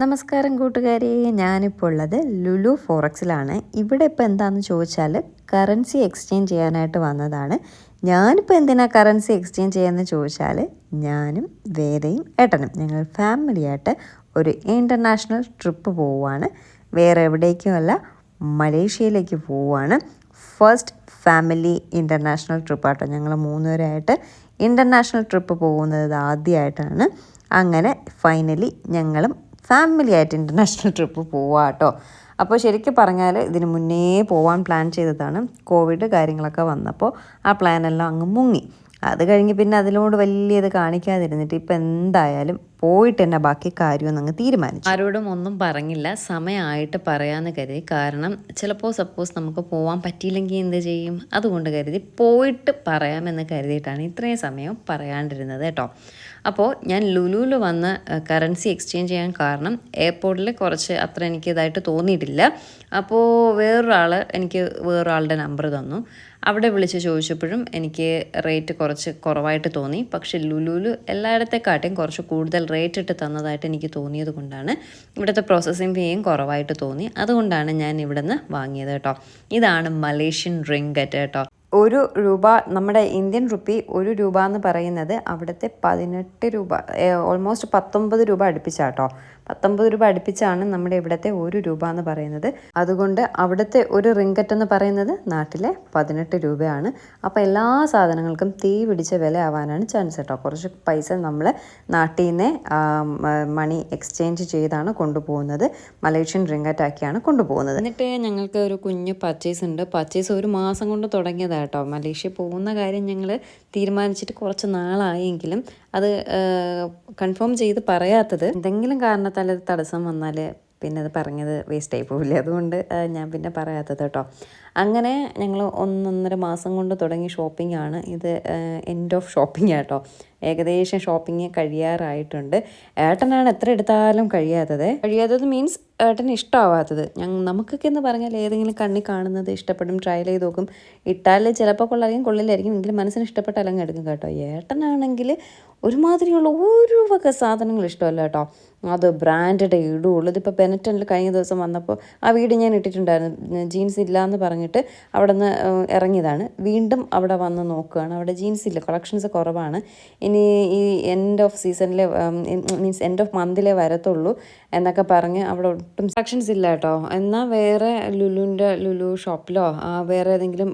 നമസ്കാരം കൂട്ടുകാരെ. ഞാനിപ്പോൾ ഉള്ളത് ലുലു ഫോറക്സിലാണ്. ഇവിടെ ഇപ്പോൾ എന്താണെന്ന് ചോദിച്ചാൽ കറൻസി എക്സ്ചേഞ്ച് ചെയ്യാനായിട്ട് വന്നതാണ്. ഞാനിപ്പോൾ എന്തിനാ കറൻസി എക്സ്ചേഞ്ച് ചെയ്യാമെന്ന് ചോദിച്ചാൽ ഞാനും വേദയും ഏട്ടനും ഞങ്ങൾ ഫാമിലിയായിട്ട് ഒരു ഇന്റർനാഷണൽ ട്രിപ്പ് പോവുകയാണ് വേറെ എവിടേക്കുമല്ല മലേഷ്യയിലേക്ക് പോവുകയാണ് ഫസ്റ്റ് ഫാമിലി ഇന്റർനാഷണൽ ട്രിപ്പാട്ടോ ഞങ്ങൾ മൂന്നുപേരായിട്ട് ഇന്റർനാഷണൽ ട്രിപ്പ് പോകുന്നത് ആദ്യമായിട്ടാണ് അങ്ങനെ ഫൈനലി ഞങ്ങളും ഫാമിലി ആയിട്ട് ഇന്റർനാഷണൽ ട്രിപ്പ് പോവാം കേട്ടോ അപ്പോൾ ശരിക്കും പറഞ്ഞാൽ ഇതിന് മുന്നേ പോവാൻ പ്ലാൻ ചെയ്തതാണ്. കോവിഡ് കാര്യങ്ങളൊക്കെ വന്നപ്പോൾ ആ പ്ലാനെല്ലാം അങ്ങ് മുങ്ങി. അത് കഴിഞ്ഞ് പിന്നെ അതിനോട് വലിയത് കാണിക്കാതിരുന്നിട്ട് ഇപ്പം എന്തായാലും പോയിട്ട് തന്നെ ബാക്കി കാര്യമൊന്നും അങ്ങ് തീരുമാനിച്ചു. ആരോടും ഒന്നും പറഞ്ഞില്ല. സമയമായിട്ട് പറയാമെന്ന് കരുതി. കാരണം ചിലപ്പോൾ സപ്പോസ് നമുക്ക് പോകാൻ പറ്റിയില്ലെങ്കിൽ എന്ത് ചെയ്യും? അതുകൊണ്ട് കരുതി പോയിട്ട് പറയാമെന്ന് കരുതിയിട്ടാണ് ഇത്രയും സമയം പറയാണ്ടിരുന്നത് കേട്ടോ അപ്പോൾ ഞാൻ ലുലുവിൽ വന്ന് കറൻസി എക്സ്ചേഞ്ച് ചെയ്യാൻ കാരണം എയർപോർട്ടിൽ കുറച്ച് അത്ര എനിക്ക് ഇതായിട്ട് തോന്നിയിട്ടില്ല. അപ്പോൾ വേറൊരാൾ എനിക്ക് വേറൊരാളുടെ നമ്പർ തന്നു. അവിടെ വിളിച്ച് ചോദിച്ചപ്പോഴും എനിക്ക് റേറ്റ് കുറച്ച് കുറവായിട്ട് തോന്നി. പക്ഷെ ലുലുവിൽ എല്ലായിടത്തെക്കാട്ടിയും കുറച്ച് കൂടുതൽ റേറ്റ് ഇട്ട് തന്നതായിട്ട് എനിക്ക് തോന്നിയത് കൊണ്ടാണ് ഇവിടുത്തെ പ്രോസസ്സിങ് ഫീയും കുറവായിട്ട് തോന്നി. അതുകൊണ്ടാണ് ഞാൻ ഇവിടുന്ന് വാങ്ങിയത് കേട്ടോ. ഇതാണ് മലേഷ്യൻ റിങ്കറ്റ് കേട്ടോ. ഒരു രൂപ നമ്മുടെ ഇന്ത്യൻ റുപ്പി ഒരു രൂപ എന്ന് പറയുന്നത് അവിടുത്തെ പതിനെട്ട് രൂപ ഓൾമോസ്റ്റ് പത്തൊമ്പത് രൂപ അടുപ്പിച്ചാട്ടോ. പത്തൊമ്പത് രൂപ അടുപ്പിച്ചാണ് നമ്മുടെ ഇവിടുത്തെ ഒരു രൂപ എന്ന് പറയുന്നത്. അതുകൊണ്ട് അവിടുത്തെ ഒരു റിങ്കറ്റ് എന്ന് പറയുന്നത് നാട്ടിലെ പതിനെട്ട് രൂപയാണ്. അപ്പോൾ എല്ലാ സാധനങ്ങൾക്കും തീ പിടിച്ച വില ആവാനാണ് ചാൻസ് കേട്ടോ കുറച്ച് പൈസ നമ്മൾ നാട്ടിൽ നിന്ന് മണി എക്സ്ചേഞ്ച് ചെയ്താണ് കൊണ്ടുപോകുന്നത്. മലേഷ്യൻ റിങ്കറ്റ് ആക്കിയാണ് കൊണ്ടുപോകുന്നത്. എന്നിട്ട് ഞങ്ങൾക്ക് ഒരു കുഞ്ഞ് പർച്ചേസ് ഉണ്ട്. പർച്ചേസ് ഒരു മാസം കൊണ്ട് തുടങ്ങിയതാട്ടോ മലേഷ്യ പോകുന്ന കാര്യം ഞങ്ങൾ തീരുമാനിച്ചിട്ട് കുറച്ച് നാളായെങ്കിലും അത് കൺഫേം ചെയ്ത് പറയാത്തത് എന്തെങ്കിലും കാരണത്താൽ അത് തടസ്സം വന്നാൽ പിന്നെ അത് പറഞ്ഞത് വേസ്റ്റ് ആയി പോവില്ലേ? അതുകൊണ്ട് ഞാൻ പിന്നെ പറയാത്തത് കേട്ടോ. അങ്ങനെ ഞങ്ങൾ ഒന്നൊന്നര മാസം കൊണ്ട് തുടങ്ങിയ ഷോപ്പിംഗ് ആണ്. ഇത് എൻഡ് ഓഫ് ഷോപ്പിംഗ് ആട്ടോ ഏകദേശം ഷോപ്പിംഗ് കഴിയാറായിട്ടുണ്ട്. ഏട്ടനാണ് എത്ര എടുത്താലും കഴിയാത്തത്. കഴിയാത്തത് മീൻസ് ഏട്ടന് ഇഷ്ടമാവാത്തത് ഞങ്ങൾ നമുക്കൊക്കെ എന്ന് പറഞ്ഞാൽ ഏതെങ്കിലും കണ്ണി കാണുന്നത് ഇഷ്ടപ്പെടും ട്രയൽ ചെയ്ത് നോക്കും. ഇട്ടാൽ ചിലപ്പോൾ കൊള്ളായിരിക്കും കൊള്ളില്ലായിരിക്കും. എങ്കിലും മനസ്സിന് ഇഷ്ടപ്പെട്ട അല്ലെങ്കിൽ എടുക്കും കേട്ടോ. ഏട്ടനാണെങ്കിൽ ഒരുമാതിരിയുള്ള ഒരു വക സാധനങ്ങൾ ഇഷ്ടമല്ല കേട്ടോ. അത് ബ്രാൻഡഡ് ഇടുള്ളൂ. ഇതിപ്പോൾ ബെനറ്റനിൽ കഴിഞ്ഞ ദിവസം വന്നപ്പോൾ ആ വീട് ഞാൻ ഇട്ടിട്ടുണ്ടായിരുന്നു. ജീൻസ് ഇല്ല എന്ന് പറഞ്ഞിട്ട് അവിടെ നിന്ന് ഇറങ്ങിയതാണ്. വീണ്ടും അവിടെ വന്ന് നോക്കുകയാണ്. അവിടെ ജീൻസ് ഇല്ല കളക്ഷൻസ് കുറവാണ്. ഇനി ഈ എൻഡ് ഓഫ് സീസണിലെ മീൻസ് എൻഡ് ഓഫ് മന്തിലെ വരത്തുള്ളൂ എന്നൊക്കെ പറഞ്ഞ് അവിടെ ഒട്ടും സെക്ഷൻസ് ഇല്ല കേട്ടോ. എന്നാൽ വേറെ ലുലുവിന്റെ ലുലു ഷോപ്പിലോ വേറെ ഏതെങ്കിലും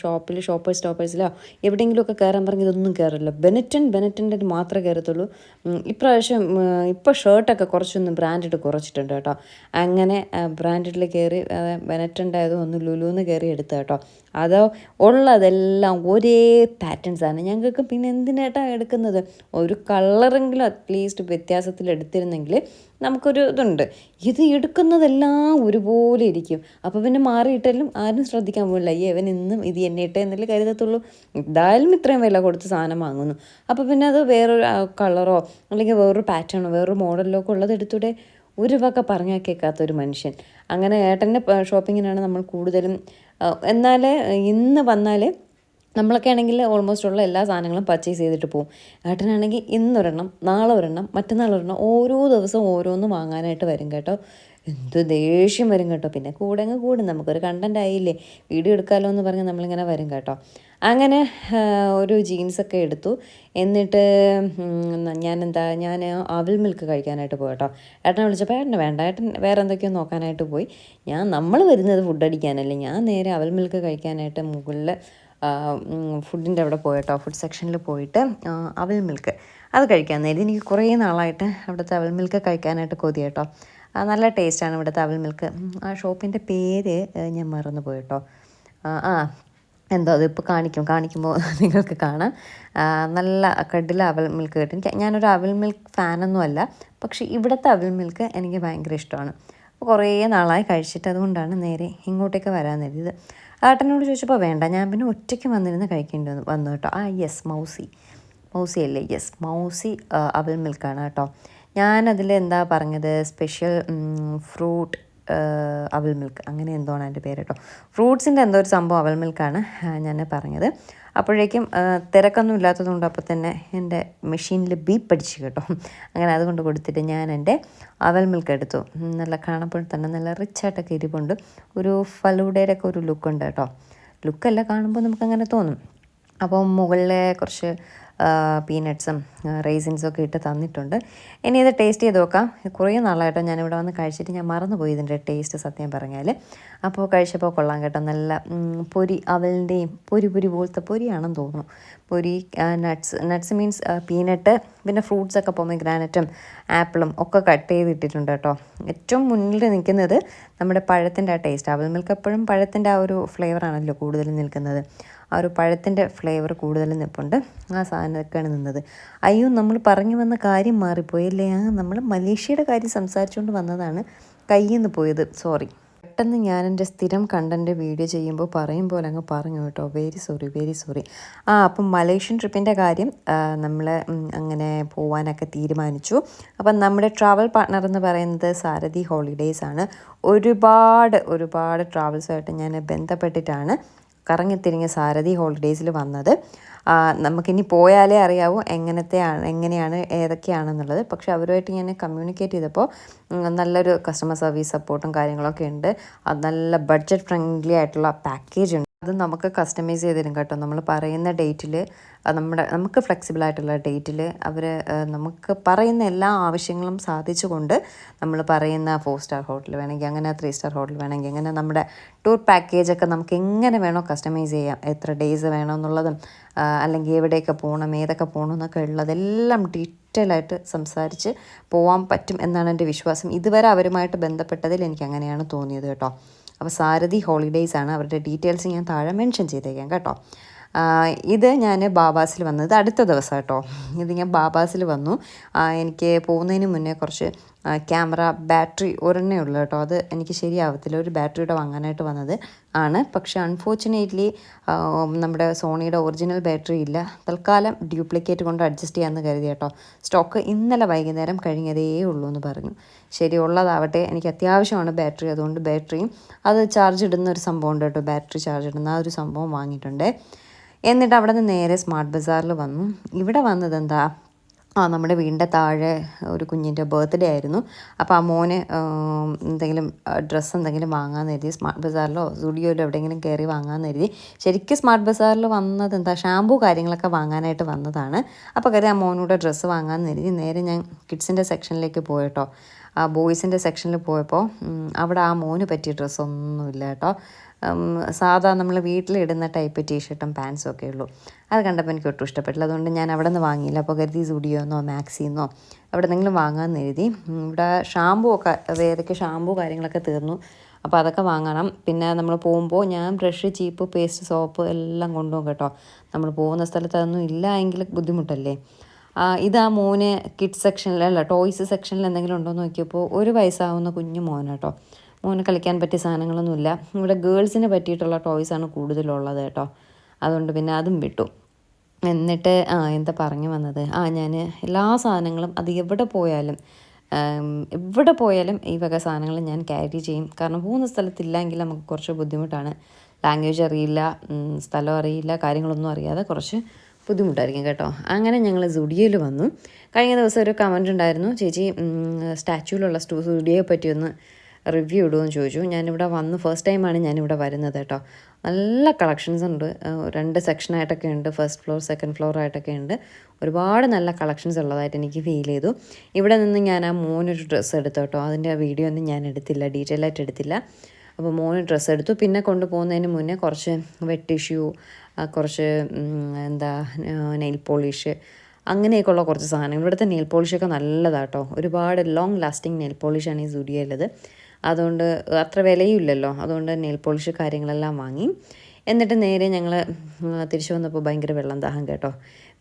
ഷോപ്പിൽ ഷോപ്പേഴ്സ് സ്റ്റോപ്പേഴ്സിലോ എവിടെയെങ്കിലുമൊക്കെ കയറാൻ പറഞ്ഞ് ഇതൊന്നും കയറില്ല ബെനറ്റൻ ബെനറ്റന്റെ മാത്രമേ കയറത്തുള്ളൂ ഇപ്രാവശ്യം ഇപ്പോൾ ഷർട്ടൊക്കെ കുറച്ചൊന്നും ബ്രാൻഡഡ് കുറച്ചിട്ടുണ്ട് കേട്ടോ. അങ്ങനെ ബ്രാൻഡഡിൽ കയറി ബെനറ്റന്റെ ആയതും ലുലു എന്ന് കയറി എടുത്ത കേട്ടോ. അതോ ഉള്ളതെല്ലാം ഒരേ ആണ് ഞങ്ങൾക്ക് പിന്നെ എന്തിനേട്ടാണ് എടുക്കുന്നത്? ഒരു കളറെങ്കിലും അറ്റ്ലീസ്റ്റ് വ്യത്യാസത്തിൽ എടുത്തിരുന്നെങ്കിൽ നമുക്കൊരു ഇതുണ്ട്. ഇത് എടുക്കുന്നതെല്ലാം ഒരുപോലെ ഇരിക്കും. അപ്പോൾ പിന്നെ മാറിയിട്ടാലും ആരും ശ്രദ്ധിക്കാൻ പോകില്ല ഈ അവൻ ഇന്നും ഇത് എന്നെ ഇട്ടേ എന്നല്ലേ കരുതത്തുള്ളൂ. എന്തായാലും ഇത്രയും വില കൊടുത്ത് സാധനം വാങ്ങുന്നു. അപ്പോൾ പിന്നെ അത് വേറൊരു കളറോ അല്ലെങ്കിൽ വേറൊരു പാറ്റേണോ വേറൊരു മോഡലിലോ ഒക്കെ ഉള്ളത് എടുത്തൂടെ? ഒരു വക പറഞ്ഞാൽ കേൾക്കാത്ത ഒരു മനുഷ്യൻ. അങ്ങനെ ഏട്ടന്റെ ഷോപ്പിങ്ങിനാണ് നമ്മൾ കൂടുതലും എന്നാൽ ഇന്ന് വന്നാൽ നമ്മളൊക്കെ ആണെങ്കിൽ ഓൾമോസ്റ്റ് ഉള്ള എല്ലാ സാധനങ്ങളും പർച്ചേസ് ചെയ്തിട്ട് പോകും ഏട്ടനാണെങ്കിൽ ഇന്നൊരെണ്ണം നാളെ ഒരെണ്ണം മറ്റന്നാൾ ഒരെണ്ണം ഓരോ ദിവസവും ഓരോന്ന് വാങ്ങാനായിട്ട് വരും കേട്ടോ. എന്ത് ദേഷ്യം വരും കേട്ടോ. പിന്നെ കൂടെ അങ്ങ് കൂടും. നമുക്കൊരു കണ്ടന്റ് ആയില്ലേ? വീഡിയോ എടുക്കാമല്ലോ എന്ന് പറഞ്ഞ് നമ്മളിങ്ങനെ വരും കേട്ടോ. അങ്ങനെ ഒരു ജീൻസൊക്കെ എടുത്തു. എന്നിട്ട് ഞാൻ എന്താ ഞാൻ അവിൽ മിൽക്ക് കഴിക്കാനായിട്ട് പോയി കേട്ടോ ഏട്ടനെ വിളിച്ചപ്പോൾ ഏട്ടന് വേണ്ട ഏട്ടൻ വേറെ എന്തൊക്കെയോ നോക്കാനായിട്ട് പോയി. ഞാൻ നമ്മൾ വരുന്നത് ഫുഡ് അടിക്കാനല്ലേ. ഞാൻ നേരെ അവൽ മിൽക്ക് കഴിക്കാനായിട്ട് മുകളിൽ ഫുഡിന്റെ അവിടെ പോയിട്ടോ. ഫുഡ് സെക്ഷനിൽ പോയിട്ട് അവൽ മിൽക്ക്. അത് കഴിക്കാൻ നേരം എനിക്ക് കുറേ നാളായിട്ട് അവിടുത്തെ അവൽ മിൽക്ക് കഴിക്കാനായിട്ട് കൊതി കേട്ടോ നല്ല ടേസ്റ്റാണ് ഇവിടുത്തെ അവൽ മിൽക്ക്. ആ ഷോപ്പിന്റെ പേര് ഞാൻ മറന്നു പോയിട്ടോ ആ എന്തോ അതിപ്പോൾ കാണിക്കും കാണിക്കുമ്പോൾ നിങ്ങൾക്ക് കാണാം. നല്ല കഡില അവൽ മിൽക്ക് കിട്ടും. ഞാനൊരു അവൽ മിൽക്ക് ഫാനൊന്നും അല്ല പക്ഷേ ഇവിടുത്തെ അവൽ മിൽക്ക് എനിക്ക് ഭയങ്കര ഇഷ്ടമാണ്. അപ്പോൾ കുറേ നാളായി കഴിച്ചിട്ട് അതുകൊണ്ടാണ് നേരെ ഇങ്ങോട്ടേക്ക് വരാൻ നേരിയത് ഏട്ടനോട് ചോദിച്ചപ്പോൾ വേണ്ട ഞാൻ പിന്നെ ഒറ്റയ്ക്ക് വന്നിരുന്ന് കഴിക്കേണ്ടി വന്നു വന്നു കേട്ടോ. ആ യെസ് മൗസി. മൗസി അല്ലേ? യെസ് മൗസി അവൽ മിൽക്കാണ് കേട്ടോ. ഞാനതിൽ എന്താ പറഞ്ഞത്? Special fruit aval milk. അങ്ങനെ എന്തോ ആണ് അതിന്റെ പേര് കേട്ടോ ഫ്രൂട്ട്സിന്റെ എന്തോ ഒരു സംഭവം അവൽ മിൽക്കാണ് ഞാൻ പറഞ്ഞത്. അപ്പോഴേക്കും തിരക്കൊന്നും ഇല്ലാത്തതുകൊണ്ട് അപ്പോൾ തന്നെ എന്റെ മെഷീനിൽ ബീപ്പ് അടിച്ചു കേട്ടോ. അങ്ങനെ അതുകൊണ്ട് കൊടുത്തിട്ട് ഞാൻ എന്റെ അവൽ മിൽക്ക് എടുത്തു. നല്ല കാണപ്പോൾ തന്നെ നല്ല റിച്ചായിട്ടൊക്കെ ഇരിപ്പുണ്ട്. ഒരു ഫലൂഡയുടെ ഒക്കെ ഒരു ലുക്കുണ്ട് കേട്ടോ. ലുക്കല്ല കാണുമ്പോൾ നമുക്കങ്ങനെ തോന്നും. അപ്പോൾ മുകളിലെ കുറച്ച് പീനട്ട്സും ഒക്കെ ഇട്ട് തന്നിട്ടുണ്ട്. ഇനി ഇത് ടേസ്റ്റ് ചെയ്ത് നോക്കാം. കുറേ നാളായിട്ടോ ഞാനിവിടെ വന്ന് കഴിച്ചിട്ട് ഞാൻ മറന്നുപോയി ഇതിന്റെ ടേസ്റ്റ് സത്യം പറഞ്ഞാൽ അപ്പോൾ കഴിച്ചപ്പോൾ കൊള്ളാം കേട്ടോ. നല്ല പൊരി അവലിന്റെയും പൊരി പൊരി പോലത്തെ പൊരിയാണെന്ന് തോന്നുന്നു. പൊരി നട്ട്സ് നട്ട്സ് മീൻസ് പീനട്ട് പിന്നെ ഫ്രൂട്ട്സ് ഒക്കെ പൊമഗ്രാനറ്റും ആപ്പിളും ഒക്കെ കട്ട് ചെയ്തിട്ടിട്ടുണ്ട് കേട്ടോ. ഏറ്റവും മുന്നിൽ നിൽക്കുന്നത് നമ്മുടെ പഴത്തിന്റെ ആ ടേസ്റ്റ് അവൽ മിൽക്ക് എപ്പോഴും പഴത്തിന്റെ ആ ഒരു ഫ്ലേവറാണല്ലോ കൂടുതലും നിൽക്കുന്നത്. ആ ഒരു പഴത്തിന്റെ ഫ്ലേവർ കൂടുതൽ നിൽപ്പുണ്ട്. ആ സാധനമൊക്കെയാണ് നിന്നത്. അയ്യോ നമ്മൾ പറഞ്ഞു വന്ന കാര്യം മാറിപ്പോയല്ലേ ആ നമ്മൾ മലേഷ്യയുടെ കാര്യം സംസാരിച്ചുകൊണ്ട് വന്നതാണ് കയ്യിൽ നിന്ന് പോയത്. സോറി പെട്ടെന്ന് ഞാൻ എന്റെ സ്ഥിരം കണ്ടന്റ് വീഡിയോ ചെയ്യുമ്പോൾ പറയും പോലെ അങ്ങ് പറഞ്ഞു കേട്ടോ. വെരി സോറി വെരി സോറി ആ അപ്പം മലേഷ്യൻ ട്രിപ്പിന്റെ കാര്യം നമ്മൾ അങ്ങനെ പോകാനൊക്കെ തീരുമാനിച്ചു. അപ്പം നമ്മുടെ ട്രാവൽ പാർട്ട്ണർ എന്ന് പറയുന്നത് സാരഥി ഹോളിഡേയ്സ് ആണ്. ഒരുപാട് ഒരുപാട് ട്രാവൽസുമായിട്ട് ഞാൻ ബന്ധപ്പെട്ടിട്ടാണ് കറങ്ങിത്തിരിഞ്ഞ സാരഥി ഹോളിഡേയ്സിൽ വന്നത്. നമുക്കിനി പോയാലേ അറിയാവൂ എങ്ങനത്തെയാണ് എങ്ങനെയാണ് ഏതൊക്കെയാണെന്നുള്ളത്. പക്ഷെ അവരുമായിട്ട് ഞാൻ കമ്മ്യൂണിക്കേറ്റ് ചെയ്തപ്പോൾ നല്ലൊരു കസ്റ്റമർ സർവീസ് സപ്പോർട്ടും കാര്യങ്ങളൊക്കെ ഉണ്ട്. അത് നല്ല ബഡ്ജറ്റ് ഫ്രണ്ട്ലി ആയിട്ടുള്ള പാക്കേജ് ഉണ്ട്. അത് നമുക്ക് കസ്റ്റമൈസ് ചെയ്ത് തരും കേട്ടോ. നമ്മൾ പറയുന്ന ഡേറ്റിൽ നമ്മുടെ നമുക്ക് ഫ്ലെക്സിബിൾ ആയിട്ടുള്ള ഡേറ്റിൽ അവർ നമുക്ക് പറയുന്ന എല്ലാ ആവശ്യങ്ങളും സാധിച്ചുകൊണ്ട് നമ്മൾ പറയുന്ന ഫോർ സ്റ്റാർ ഹോട്ടൽ വേണമെങ്കിൽ അങ്ങനെ ത്രീ സ്റ്റാർ ഹോട്ടൽ വേണമെങ്കിൽ അങ്ങനെ നമ്മുടെ ടൂർ പാക്കേജ് ഒക്കെ നമുക്ക് എങ്ങനെ വേണോ കസ്റ്റമൈസ് ചെയ്യാം. എത്ര ഡേയ്സ് വേണം എന്നുള്ളതും അല്ലെങ്കിൽ എവിടെയൊക്കെ പോകണം ഏതൊക്കെ പോകണം എന്നൊക്കെ ഉള്ളതെല്ലാം ഡീറ്റെയിൽ ആയിട്ട് സംസാരിച്ച് പോകാൻ പറ്റും എന്നാണ് എന്റെ വിശ്വാസം. ഇതുവരെ അവരുമായിട്ട് ബന്ധപ്പെട്ടതിൽ എനിക്ക് അങ്ങനെയാണ് തോന്നിയത് കേട്ടോ. അപ്പോൾ സാരഥി ഹോളിഡേയ്സ് ആണ് അവരുടെ ഡീറ്റെയിൽസ് ഞാൻ താഴെ മെൻഷൻ ചെയ്തേക്കാം കേട്ടോ. ഇത് ഞാൻ ബാബാസിൽ വന്നത്. അടുത്ത ദിവസം കേട്ടോ. ഇത് ഞാൻ ബാബാസിൽ വന്നു. എനിക്ക് പോകുന്നതിന് മുന്നേ കുറച്ച് ക്യാമറ ബാറ്ററി ഒരെണ്ണേ ഉള്ളൂ കേട്ടോ. അത് എനിക്ക് ശരിയാവത്തില്ല. ഒരു ബാറ്ററിയുടെ വാങ്ങാനായിട്ട് വന്നത് ആണ്. പക്ഷേ അൺഫോർച്ചുനേറ്റ്ലി നമ്മുടെ സോണിയുടെ ഒറിജിനൽ ബാറ്ററി ഇല്ല. തൽക്കാലം ഡ്യൂപ്ലിക്കേറ്റ് കൊണ്ട് അഡ്ജസ്റ്റ് ചെയ്യാമെന്ന് കരുതി കേട്ടോ. സ്റ്റോക്ക് ഇന്നലെ വൈകുന്നേരം കഴിഞ്ഞതേ ഉള്ളൂ എന്ന് പറഞ്ഞു. ശരി ഉള്ളതാവട്ടെ. എനിക്ക് അത്യാവശ്യമാണ് ബാറ്ററി. അതുകൊണ്ട് ബാറ്ററിയും അത് ചാർജ് ഇടുന്ന ഒരു സംഭവം ഉണ്ട് കേട്ടോ. ബാറ്ററി ചാർജ് ഇടുന്ന ആ ഒരു സംഭവം വാങ്ങിയിട്ടുണ്ട്. എന്നിട്ട് അവിടെ നിന്ന് നേരെ സ്മാർട്ട് ബസാറിൽ വന്നു. ഇവിടെ വന്നത് എന്താ? ആ നമ്മുടെ വീടിന്റെ താഴെ ഒരു കുഞ്ഞിന്റെ ബർത്ത്ഡേ ആയിരുന്നു. അപ്പോൾ ആ മോന് എന്തെങ്കിലും ഡ്രസ്സ് എന്തെങ്കിലും വാങ്ങാമെന്ന് കരുതി സ്മാർട്ട് ബസാറിലോ സ്റ്റുഡിയോയിലോ എവിടെയെങ്കിലും കയറി വാങ്ങാമെന്ന് കരുതി. ശരിക്കും സ്മാർട്ട് ബസാറിൽ വന്നത് എന്താ? ഷാമ്പൂ കാര്യങ്ങളൊക്കെ വാങ്ങാനായിട്ട് വന്നതാണ്. അപ്പോൾ കരുതി ആ മോനൂടെ ഡ്രസ്സ് വാങ്ങാമെന്ന് കരുതി നേരെ ഞാൻ കിഡ്സിന്റെ സെക്ഷനിലേക്ക് പോയിട്ടോ. ആ ബോയ്സിന്റെ സെക്ഷനിൽ പോയപ്പോൾ അവിടെ ആ മോന് പറ്റിയ ഡ്രസ്സൊന്നുമില്ല കേട്ടോ. സാധാ നമ്മൾ വീട്ടിലിടുന്ന ടൈപ്പ് ടീഷർട്ടും പാൻസും ഒക്കെ ഉള്ളൂ. അത് കണ്ടപ്പോൾ എനിക്ക് ഒട്ടും ഇഷ്ടപ്പെട്ടില്ല. അതുകൊണ്ട് ഞാൻ അവിടെ നിന്ന് വാങ്ങിയില്ല. അപ്പോൾ കരുതി സുഡിയോന്നോ മാക്സിന്നോ അവിടെ നിന്നെങ്കിലും വാങ്ങാമെന്ന് എഴുതി ഇവിടെ ഷാമ്പൂ ഒക്കെ ഏതൊക്കെ ഷാമ്പൂ കാര്യങ്ങളൊക്കെ തീർന്നു. അപ്പോൾ അതൊക്കെ വാങ്ങണം. പിന്നെ നമ്മൾ പോകുമ്പോൾ ഞാൻ ബ്രഷ് ചീപ്പ് പേസ്റ്റ് സോപ്പ് എല്ലാം കൊണ്ടുപോകും കേട്ടോ. നമ്മൾ പോകുന്ന സ്ഥലത്ത് അതൊന്നും ഇല്ല എങ്കിൽ ബുദ്ധിമുട്ടല്ലേ? ഇതാ മോന് കിഡ്സ് സെക്ഷനിൽ അല്ല ടോയ്സ് സെക്ഷനിൽ എന്തെങ്കിലും ഉണ്ടോ നോക്കിയപ്പോൾ ഒരു വയസ്സാവുന്ന കുഞ്ഞു മോനാട്ടോ മോന് കളിക്കാൻ പറ്റിയ സാധനങ്ങളൊന്നുമില്ല. ഇവിടെ ഗേൾസിന് പറ്റിയിട്ടുള്ള ടോയ്സാണ് കൂടുതലുള്ളത് കേട്ടോ. അതുകൊണ്ട് പിന്നെ അതും വിട്ടു. എന്നിട്ട് ആ എന്താ പറഞ്ഞു വന്നത്? ആ ഞാൻ എല്ലാ സാധനങ്ങളും അത് എവിടെ പോയാലും എവിടെ പോയാലും ഈ വക സാധനങ്ങൾ ഞാൻ ക്യാരി ചെയ്യും. കാരണം പോകുന്ന സ്ഥലത്തില്ലെങ്കിൽ നമുക്ക് കുറച്ച് ബുദ്ധിമുട്ടാണ്. ലാംഗ്വേജ് അറിയില്ല സ്ഥലം അറിയില്ല കാര്യങ്ങളൊന്നും അറിയാതെ കുറച്ച് ബുദ്ധിമുട്ടായിരിക്കും കേട്ടോ. അങ്ങനെ ഞങ്ങൾ സുഡിയോയിൽ വന്നു. കഴിഞ്ഞ ദിവസം ഒരു കമന്റ് ഉണ്ടായിരുന്നു. ചേച്ചി സ്റ്റാച്യൂലുള്ള സ്റ്റു സുഡിയോയെ പറ്റി ഒന്ന് റിവ്യൂ ഇടുമെന്ന് ചോദിച്ചു. ഞാനിവിടെ വന്ന് ഫസ്റ്റ് ടൈമാണ് ഞാനിവിടെ വരുന്നത് കേട്ടോ. നല്ല കളക്ഷൻസ് ഉണ്ട്. രണ്ട് സെക്ഷനായിട്ടൊക്കെ ഉണ്ട്. ഫസ്റ്റ് ഫ്ലോർ സെക്കൻഡ് ഫ്ലോർ ആയിട്ടൊക്കെ ഉണ്ട്. ഒരുപാട് നല്ല കളക്ഷൻസ് ഉള്ളതായിട്ട് എനിക്ക് ഫീൽ ചെയ്തു. ഇവിടെ നിന്ന് ഞാൻ ആ മൂന്നൊരു ഡ്രസ്സ് എടുത്തു കേട്ടോ. അതിന്റെ വീഡിയോ ഒന്നും ഞാൻ എടുത്തില്ല ഡീറ്റെയിൽ ആയിട്ട് എടുത്തില്ല. അപ്പോൾ മോന് ഡ്രസ്സ് എടുത്തു. പിന്നെ കൊണ്ടുപോകുന്നതിന് മുന്നേ കുറച്ച് വെറ്റ് ടിഷ്യൂ കുറച്ച് എന്താ നെയിൽ പോളിഷ് അങ്ങനെയൊക്കെയുള്ള കുറച്ച് സാധനങ്ങൾ. ഇവിടുത്തെ നെയിൽ പോളിഷൊക്കെ നല്ലതാട്ടോ ഒരുപാട് ലോങ് ലാസ്റ്റിംഗ് നെയിൽ പോളിഷാണ് ഈ സുഡിയോയിലത് അതുകൊണ്ട് അത്ര വിലയുമില്ലല്ലോ. അതുകൊണ്ട് നെയിൽ പോളിഷ് കാര്യങ്ങളെല്ലാം വാങ്ങി. എന്നിട്ട് നേരെ ഞങ്ങൾ തിരിച്ചു വന്നപ്പോൾ ഭയങ്കര വെള്ളം ദാഹം കേട്ടോ.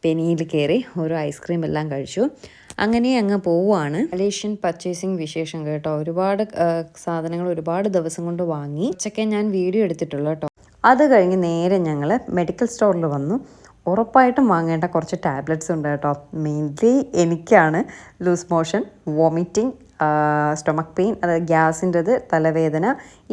പെനിയിൽ കയറി ഓരോ ഐസ്ക്രീം എല്ലാം കഴിച്ചു. അങ്ങനെ അങ്ങ് പോവുകയാണ് മലേഷ്യൻ പർച്ചേസിങ് വിശേഷം കേട്ടോ. ഒരുപാട് സാധനങ്ങൾ ഒരുപാട് ദിവസം കൊണ്ട് വാങ്ങി. ഉച്ചയ്ക്ക് ഞാൻ വീഡിയോ എടുത്തിട്ടുള്ളൂ കേട്ടോ. അത് കഴിഞ്ഞ് നേരെ ഞങ്ങൾ മെഡിക്കൽ സ്റ്റോറിൽ വന്നു. ഉറപ്പായിട്ടും വാങ്ങേണ്ട കുറച്ച് ടാബ്ലറ്റ്സ് ഉണ്ട് കേട്ടോ. മെയിൻലി എനിക്കാണ് loose motion vomiting stomach pain അതായത് ഗ്യാസിന്റെത് തലവേദന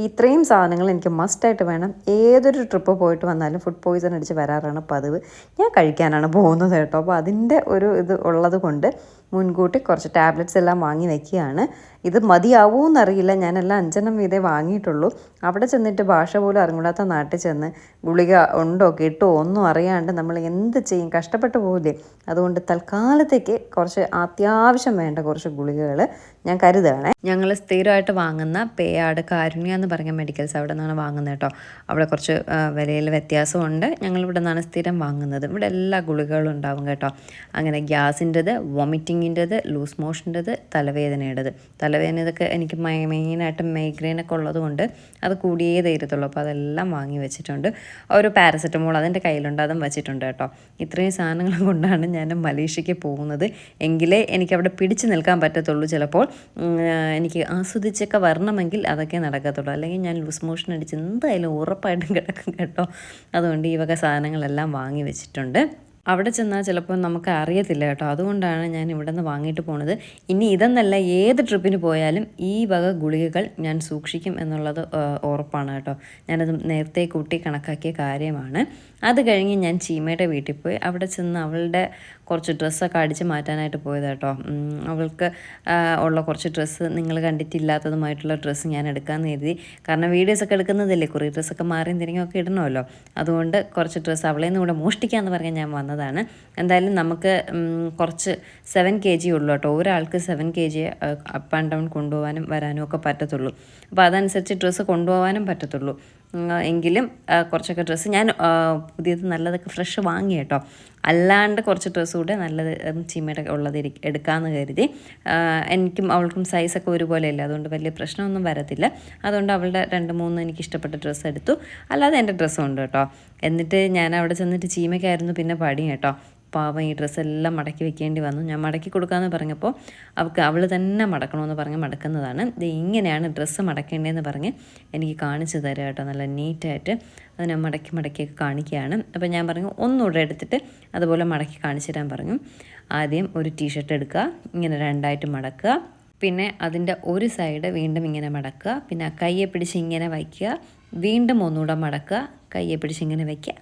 ഇത്രയും സാധനങ്ങൾ എനിക്ക് മസ്റ്റായിട്ട് വേണം. ഏതൊരു ട്രിപ്പ് പോയിട്ട് വന്നാലും ഫുഡ് പോയിസൺ അടിച്ച് വരാറാണ് പതിവ്. ഞാൻ കഴിക്കാനാണ് പോകുന്നത് കേട്ടോ. അപ്പോൾ അതിന്റെ ഒരു ഇത് ഉള്ളത് കൊണ്ട് മുൻകൂട്ടി കുറച്ച് ടാബ്ലറ്റ്സ് എല്ലാം വാങ്ങി വയ്ക്കുകയാണ് ഇത് മതിയാവൂ എന്നറിയില്ല ഞാനെല്ലാം അഞ്ചെണ്ണം വീതേ വാങ്ങിയിട്ടുള്ളൂ. അവിടെ ചെന്നിട്ട് ഭാഷ പോലും അറിഞ്ഞൂടാത്ത നാട്ടിൽ ചെന്ന് ഗുളിക ഉണ്ടോ കിട്ടുമോ ഒന്നും അറിയാണ്ട് നമ്മൾ എന്ത് ചെയ്യും? കഷ്ടപ്പെട്ട് പോകില്ലേ അതുകൊണ്ട് തൽക്കാലത്തേക്ക് കുറച്ച് അത്യാവശ്യം വേണ്ട കുറച്ച് ഗുളികകൾ ഞാൻ കരുതുകയാണേ. ഞങ്ങൾ സ്ഥിരമായിട്ട് വാങ്ങുന്ന പേയാട് കാരുണ്യ എന്ന് പറഞ്ഞ മെഡിക്കൽസ് അവിടെ നിന്നാണ് വാങ്ങുന്നത് കേട്ടോ. അവിടെ കുറച്ച് വിലയിൽ വ്യത്യാസമുണ്ട്. ഞങ്ങൾ ഇവിടെ നിന്നാണ് സ്ഥിരം വാങ്ങുന്നത്. ഇവിടെ എല്ലാ ഗുളികകളും ഉണ്ടാവും കേട്ടോ. അങ്ങനെ ഗ്യാസിന്റെത് വോമിറ്റിങ്ങിന്റെത് ലൂസ് മോഷന്റെത് തലവേദനയുടേത്. തലവേദന ഇതൊക്കെ എനിക്ക് മെയിനായിട്ട് മൈഗ്രെയിനൊക്കെ ഉള്ളത് കൊണ്ട് അത് കൂടിയേ തീരത്തുള്ളൂ. അപ്പോൾ അതെല്ലാം വാങ്ങി വെച്ചിട്ടുണ്ട്. ഒരു പാരസെറ്റമോൾ അതിന്റെ കയ്യിലുണ്ട് അതും വെച്ചിട്ടുണ്ട് കേട്ടോ. ഇത്രയും സാധനങ്ങൾ കൊണ്ടാണ് ഞാൻ മലേഷ്യക്ക് പോകുന്നത്. എങ്കിലേ എനിക്ക് അവിടെ പിടിച്ചു നിൽക്കാൻ പറ്റത്തുള്ളൂ ചിലപ്പോൾ. എനിക്ക് ആസ്വദിച്ചൊക്കെ വരണമെങ്കിൽ അതൊക്കെ നടക്കത്തുള്ളൂ. അല്ലെങ്കിൽ ഞാൻ ലൂസ് മോഷൻ അടിച്ച് എന്തായാലും ഉറപ്പായിട്ടും കിടക്കും കേട്ടോ. അതുകൊണ്ട് ഈ വക സാധനങ്ങളെല്ലാം വാങ്ങി വെച്ചിട്ടുണ്ട്. അവിടെ ചെന്നാൽ ചിലപ്പോൾ നമുക്ക് അറിയത്തില്ല കേട്ടോ. അതുകൊണ്ടാണ് ഞാൻ ഇവിടെ നിന്ന് വാങ്ങിയിട്ട് പോണത്. ഇനി ഇതെന്നല്ല ഏത് ട്രിപ്പിന് പോയാലും ഈ വക ഗുളികകൾ ഞാൻ സൂക്ഷിക്കും എന്നുള്ളത് ഉറപ്പാണ് കേട്ടോ. ഞാനത് നേരത്തെ കൂട്ടി കണക്കാക്കിയ കാര്യമാണ്. അത് കഴിഞ്ഞ് ഞാൻ ചീമയുടെ വീട്ടിൽ പോയി അവിടെ ചെന്ന് അവളുടെ കുറച്ച് ഡ്രസ്സൊക്കെ അടിച്ച് മാറ്റാനായിട്ട് പോയത് കേട്ടോ. അവൾക്ക് ഉള്ള കുറച്ച് ഡ്രസ്സ് നിങ്ങൾ കണ്ടിട്ടില്ലാത്തതുമായിട്ടുള്ള ഡ്രസ്സ് ഞാൻ എടുക്കാമെന്ന് കരുതി. കാരണം വീഡിയോസൊക്കെ എടുക്കുന്നതല്ലേ? കുറേ ഡ്രസ്സൊക്കെ മാറിയും തിരിഞ്ഞൊക്കെ ഇടണമല്ലോ. അതുകൊണ്ട് കുറച്ച് ഡ്രസ്സ് അവളെ നിന്ന് കൂടെ മോഷ്ടിക്കാമെന്ന് പറഞ്ഞാൽ ഞാൻ വന്നതാണ് എന്തായാലും നമുക്ക് കുറച്ച് സെവൻ കെ ജി ഉള്ളൂ കേട്ടോ. ഒരാൾക്ക് seven K G up and down കൊണ്ടുപോകാനും വരാനും ഒക്കെ പറ്റത്തുള്ളൂ. അപ്പോൾ അതനുസരിച്ച് ഡ്രസ്സ് കൊണ്ടുപോകാനും പറ്റത്തുള്ളൂ. എങ്കിലും കുറച്ചൊക്കെ ഡ്രസ്സ് ഞാൻ പുതിയത് നല്ലതൊക്കെ ഫ്രഷ് വാങ്ങി കേട്ടോ. അല്ലാണ്ട് കുറച്ച് ഡ്രസ്സ് കൂടെ നല്ലത് ചീമയുടെ ഉള്ളത് എടുക്കാമെന്ന് കരുതി. എനിക്കും അവൾക്കും സൈസൊക്കെ ഒരുപോലെയല്ല. അതുകൊണ്ട് വലിയ പ്രശ്നമൊന്നും വരത്തില്ല. അതുകൊണ്ട് അവളുടെ രണ്ട് മൂന്ന് എനിക്ക് ഇഷ്ടപ്പെട്ട ഡ്രസ്സ് എടുത്തു. അല്ലാതെ എന്റെ ഡ്രസ്സും ഉണ്ട് കേട്ടോ. എന്നിട്ട് ഞാൻ അവിടെ ചെന്നിട്ട് ചീമയ്ക്കായിരുന്നു പിന്നെ പടി കേട്ടോ. പാവം ഈ ഡ്രസ്സെല്ലാം മടക്കി വെക്കേണ്ടി വന്നു. ഞാൻ മടക്കി കൊടുക്കാമെന്ന് പറഞ്ഞപ്പോൾ അവൾക്ക് അവൾ തന്നെ മടക്കണമെന്ന് പറഞ്ഞ് മടക്കുന്നതാണ്. ഇത് ഇങ്ങനെയാണ് ഡ്രസ്സ് മടക്കേണ്ടതെന്ന് പറഞ്ഞ് എനിക്ക് കാണിച്ചു തരാം കേട്ടോ. നല്ല നീറ്റായിട്ട് അത് ഞാൻ മടക്കി മടക്കിയൊക്കെ കാണിക്കുകയാണ്. അപ്പോൾ ഞാൻ പറഞ്ഞു ഒന്നുകൂടെ എടുത്തിട്ട് അതുപോലെ മടക്കി കാണിച്ചു തരാൻ പറഞ്ഞു. ആദ്യം ഒരു ടീഷർട്ട് എടുക്കുക ഇങ്ങനെ രണ്ടായിട്ട് മടക്കുക. പിന്നെ അതിന്റെ ഒരു സൈഡ് വീണ്ടും ഇങ്ങനെ മടക്കുക. പിന്നെ കയ്യെ പിടിച്ച് ഇങ്ങനെ വയ്ക്കുക. വീണ്ടും ഒന്നുകൂടെ മടക്കുക. കയ്യെ പിടിച്ച് ഇങ്ങനെ വയ്ക്കുക.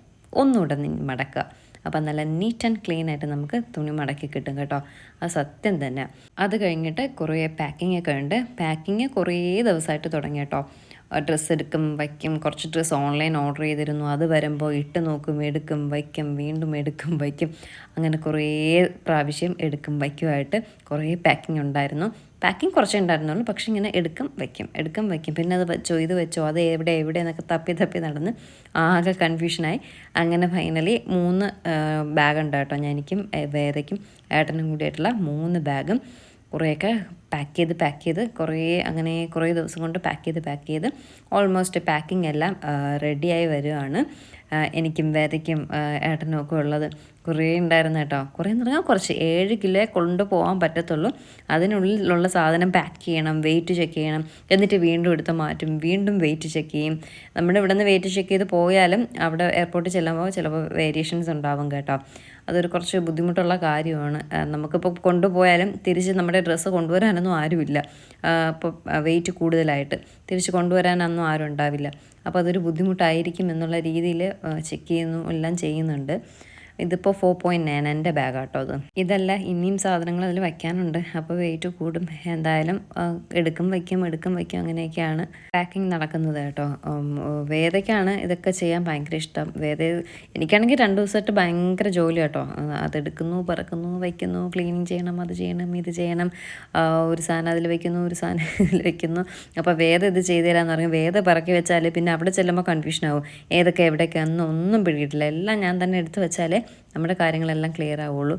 ഒന്നുകൂടെ മടക്കുക. അപ്പം നല്ല നീറ്റ് ആൻഡ് ക്ലീൻ ആയിട്ട് നമുക്ക് തുണി മടക്കി കിട്ടും കേട്ടോ. അത് സത്യം തന്നെ. അത് കഴിഞ്ഞിട്ട് കുറേ പാക്കിംഗ് ഒക്കെ ഉണ്ട്. പാക്കിങ് കുറേ ദിവസമായിട്ട് തുടങ്ങി കേട്ടോ. ഡ്രസ്സ് എടുക്കും വയ്ക്കും. കുറച്ച് ഡ്രസ്സ് ഓൺലൈൻ ഓർഡർ ചെയ്തിരുന്നു. അത് വരുമ്പോൾ ഇട്ട് നോക്കും എടുക്കും വയ്ക്കും വീണ്ടും എടുക്കും വയ്ക്കും. അങ്ങനെ കുറേ പ്രാവശ്യം എടുക്കും വയ്ക്കുമായിട്ട് കുറേ പാക്കിംഗ് ഉണ്ടായിരുന്നു. പാക്കിംഗ് കുറച്ചേ ഉണ്ടായിരുന്നുള്ളൂ പക്ഷെ ഇങ്ങനെ എടുക്കും വയ്ക്കും എടുക്കും വയ്ക്കും പിന്നെ അത് വെച്ചോ വെച്ചോ അത് എവിടെ എവിടെ എന്നൊക്കെ തപ്പി തപ്പി നടന്ന് ആകെ കൺഫ്യൂഷനായി അങ്ങനെ ഫൈനലി മൂന്ന് ബാഗ് ഉണ്ട് കേട്ടോ. എനിക്കും വേദയ്ക്കും ഏട്ടനും കൂടിയായിട്ടുള്ള മൂന്ന് ബാഗും കുറേയൊക്കെ പാക്ക് ചെയ്ത് പാക്ക് ചെയ്ത് കുറേ അങ്ങനെ കുറേ ദിവസം കൊണ്ട് പാക്ക് ചെയ്ത് പാക്ക് ചെയ്ത് ഓൾമോസ്റ്റ് പാക്കിംഗ് എല്ലാം റെഡിയായി വരുവാണ്. എനിക്കും വേദയ്ക്കും ഏട്ടനും ഒക്കെ ഉള്ളത് കുറേ ഉണ്ടായിരുന്നു കേട്ടോ. കുറേ എന്ന് പറഞ്ഞാൽ കുറച്ച്. ഏഴ് കിലോ കൊണ്ടുപോകാൻ പറ്റത്തുള്ളൂ. അതിനുള്ളിലുള്ള സാധനം പാക്ക് ചെയ്യണം വെയിറ്റ് ചെക്ക് ചെയ്യണം. എന്നിട്ട് വീണ്ടും എടുത്ത് മാറ്റും. വീണ്ടും വെയിറ്റ് ചെക്ക് ചെയ്യും. നമ്മുടെ ഇവിടെ നിന്ന് വെയിറ്റ് ചെക്ക് ചെയ്ത് പോയാലും അവിടെ എയർപോർട്ടിൽ ചെല്ലുമ്പോൾ ചിലപ്പോൾ വേരിയേഷൻസ് ഉണ്ടാവും കേട്ടോ. അതൊരു കുറച്ച് ബുദ്ധിമുട്ടുള്ള കാര്യമാണ്. നമുക്കിപ്പോൾ കൊണ്ടുപോയാലും തിരിച്ച് നമ്മുടെ ഡ്രസ്സ് കൊണ്ടുവരാനൊന്നും ആരുമില്ല. ഇപ്പോൾ വെയിറ്റ് കൂടുതലായിട്ട് തിരിച്ച് കൊണ്ടുവരാനൊന്നും ആരും ഉണ്ടാവില്ല. അപ്പോൾ അതൊരു ബുദ്ധിമുട്ടായിരിക്കും എന്നുള്ള രീതിയിൽ ചെക്ക് ചെയ്യുന്നു എല്ലാം ചെയ്യുന്നുണ്ട്. ഇതിപ്പോൾ ഫോർ പോയിന്റ് നയൻ എന്റെ ബാഗാട്ടോ അത്. ഇതല്ല ഇനിയും സാധനങ്ങൾ അതിൽ വയ്ക്കാനുണ്ട്. അപ്പോൾ വെയിറ്റ് കൂടും. എന്തായാലും എടുക്കും വയ്ക്കും എടുക്കും വയ്ക്കും അങ്ങനെയൊക്കെയാണ് പാക്കിംഗ് നടക്കുന്നത് കേട്ടോ. വേദയ്ക്കാണ് ഇതൊക്കെ ചെയ്യാൻ ഭയങ്കര ഇഷ്ടം. വേദ എനിക്കാണെങ്കിൽ രണ്ട് ദിവസമായിട്ട് ഭയങ്കര ജോലി കേട്ടോ. അതെടുക്കുന്നു പറക്കുന്നു വയ്ക്കുന്നു ക്ലീനിങ് ചെയ്യണം അത് ചെയ്യണം ഇത് ചെയ്യണം. ഒരു സാധനം അതിൽ വയ്ക്കുന്നു ഒരു സാധനം ഇതിൽ വയ്ക്കുന്നു. അപ്പോൾ വേദ ഇത് ചെയ്തു തരാമെന്ന് പറഞ്ഞു. വേദ പറക്കി വെച്ചാൽ പിന്നെ അവിടെ ചെല്ലുമ്പോൾ കൺഫ്യൂഷൻ ആവും. ഏതൊക്കെ എവിടെയൊക്കെ ഒന്നും പിടിയിട്ടില്ല എല്ലാം ഞാൻ തന്നെ എടുത്ത് വെച്ചാലേ നമ്മുടെ കാര്യങ്ങളെല്ലാം ക്ലിയർ ആവുള്ളൂ.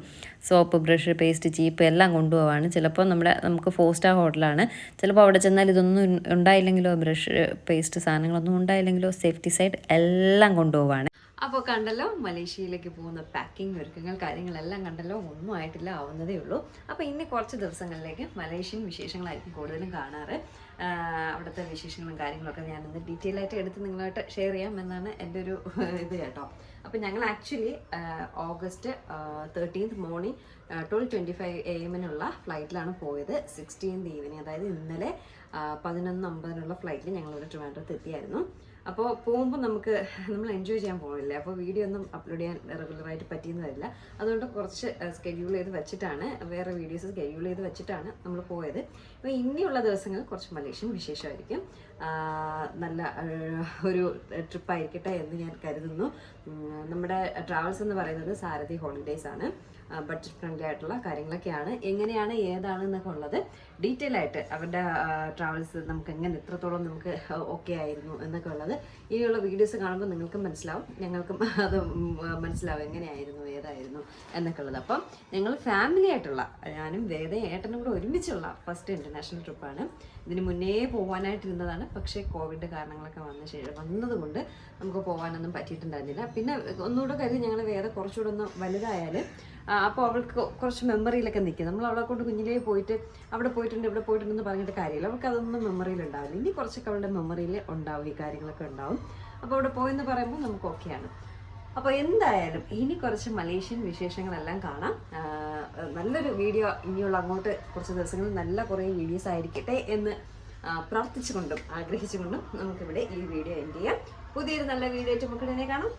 സോപ്പ് ബ്രഷ് പേസ്റ്റ് ചീപ്പ് എല്ലാം കൊണ്ടുപോവാണ്. ചിലപ്പോൾ നമ്മുടെ നമുക്ക് ഫോർ സ്റ്റാർ ഹോട്ടലാണ് ചിലപ്പോൾ അവിടെ ചെന്നാൽ ഇതൊന്നും ഉണ്ടായില്ലെങ്കിലോ ബ്രഷ് പേസ്റ്റ് സാധനങ്ങളൊന്നും ഉണ്ടായില്ലെങ്കിലോ സേഫ്റ്റി സൈഡ് എല്ലാം കൊണ്ടുപോവാണ്. അപ്പോൾ കണ്ടല്ലോ മലേഷ്യയിലേക്ക് പോകുന്ന പാക്കിംഗ് ഒരുക്കങ്ങൾ കാര്യങ്ങളെല്ലാം കണ്ടല്ലോ ഒന്നും ആയിട്ടില്ല ആവുന്നതേ ഉള്ളൂ. അപ്പോൾ ഇനി കുറച്ച് ദിവസങ്ങളിലേക്ക് മലേഷ്യൻ വിശേഷങ്ങളായിരിക്കും കൂടുതലും കാണാറ്. അവിടുത്തെ വിശേഷങ്ങളും കാര്യങ്ങളൊക്കെ ഞാൻ ഇന്ന് ഡീറ്റെയിൽ ആയിട്ട് എടുത്ത് നിങ്ങളായിട്ട് ഷെയർ ചെയ്യാം എന്നാണ് എന്റെ ഒരു ഇത് കേട്ടോ. അപ്പോൾ ഞങ്ങൾ actually August thirteenth morning twelve twenty five A എമ്മിനുള്ള ഫ്ലൈറ്റിലാണ് പോയത്. സിക്സ്റ്റീൻത് ഈവനിങ് അതായത് ഇന്നലെ പതിനൊന്ന് അമ്പതിനുള്ള ഫ്ലൈറ്റിൽ ഞങ്ങൾ ഞങ്ങളിവിടെ ട്രിവാൻഡ്രത്ത് എത്തിയായിരുന്നു. അപ്പോൾ പോകുമ്പോൾ നമുക്ക് നമ്മൾ എൻജോയ് ചെയ്യാൻ പോകില്ലേ അപ്പോൾ വീഡിയോ ഒന്നും അപ്ലോഡ് ചെയ്യാൻ റെഗുലറായിട്ട് പറ്റിയെന്ന് വരില്ല അതുകൊണ്ട് കുറച്ച് സ്കെഡ്യൂൾ ചെയ്ത് വെച്ചിട്ടാണ് വേറെ വീഡിയോസ് സ്കെഡ്യൂൾ ചെയ്ത് വെച്ചിട്ടാണ് നമ്മൾ പോയത്. അപ്പോൾ ഇനിയുള്ള ദിവസങ്ങൾ കുറച്ച് മലേഷ്യൻ വിശേഷമായിരിക്കും. നല്ല ഒരു ട്രിപ്പായിരിക്കട്ടെ എന്ന് ഞാൻ കരുതുന്നു. നമ്മുടെ ട്രാവൽസ് എന്ന് പറയുന്നത് സാരഥി ഹോളിഡേയ്സ് ആണ്. ബഡ്ജറ്റ് ഫ്രണ്ട്ലി ആയിട്ടുള്ള കാര്യങ്ങളൊക്കെയാണ്. എങ്ങനെയാണ് ഏതാണ് എന്നൊക്കെ ഉള്ളത് ഡീറ്റെയിൽ ആയിട്ട് അവരുടെ ട്രാവൽസ് നമുക്ക് എങ്ങനെ എത്രത്തോളം നമുക്ക് ഓക്കെ ആയിരുന്നു എന്നൊക്കെ ഉള്ളത് ഇനിയുള്ള വീഡിയോസ് കാണുമ്പോൾ നിങ്ങൾക്കും മനസ്സിലാവും. ഞങ്ങൾക്കും അത് മനസ്സിലാവും എങ്ങനെയായിരുന്നു ഏതായിരുന്നു എന്നൊക്കെ ഉള്ളത്. അപ്പം ഞങ്ങൾ ഫാമിലി ആയിട്ടുള്ള ഞാനും വേദ ഏട്ടനും കൂടെ ഒരുമിച്ചുള്ള ഫസ്റ്റ് ഇന്റർനാഷണൽ ട്രിപ്പാണ് ഇതിന് മുന്നേ പോകാനായിട്ടിരുന്നതാണ് പക്ഷേ കോവിഡ് കാരണങ്ങളൊക്കെ വന്ന ശേഷം വന്നതുകൊണ്ട് നമുക്ക് പോകാനൊന്നും പറ്റിയിട്ടുണ്ടായിരുന്നില്ല. പിന്നെ ഒന്നുകൂടെ കരുതി ഞങ്ങൾ വേറെ കുറച്ചുകൂടെ ഒന്ന് വലുതായാൽ അപ്പോൾ അവൾക്ക് കുറച്ച് മെമ്മറിയിലൊക്കെ നിൽക്കും. നമ്മൾ അവളെ കൊണ്ട് കുഞ്ഞിലേ പോയിട്ട് അവിടെ പോയിട്ടുണ്ട് ഇവിടെ പോയിട്ടുണ്ടെന്ന് പറഞ്ഞിട്ട് കാര്യമില്ല. അവൾക്ക് അതൊന്നും മെമ്മറിയിൽ ഉണ്ടാവില്ല. ഇനി കുറച്ചൊക്കെ അവളുടെ മെമ്മറിയിൽ ഉണ്ടാവും ഈ കാര്യങ്ങളൊക്കെ ഉണ്ടാവും. അപ്പോൾ അവിടെ പോയെന്ന് പറയുമ്പോൾ നമുക്ക് ഓക്കെയാണ്. അപ്പോൾ എന്തായാലും ഇനി കുറച്ച് മലേഷ്യൻ വിശേഷങ്ങളെല്ലാം കാണാം. നല്ലൊരു വീഡിയോ ഇനിയുള്ള അങ്ങോട്ട് കുറച്ച് ദിവസങ്ങളിൽ നല്ല കുറേ വീഡിയോസ് ആയിരിക്കട്ടെ എന്ന് പ്രാർത്ഥിച്ചുകൊണ്ടും ആഗ്രഹിച്ചുകൊണ്ടും നമുക്കിവിടെ ഈ വീഡിയോ എൻഡ് ചെയ്യാം. പുതിയൊരു നല്ല വീഡിയോ ആയിട്ട് നമുക്ക് കാണാം.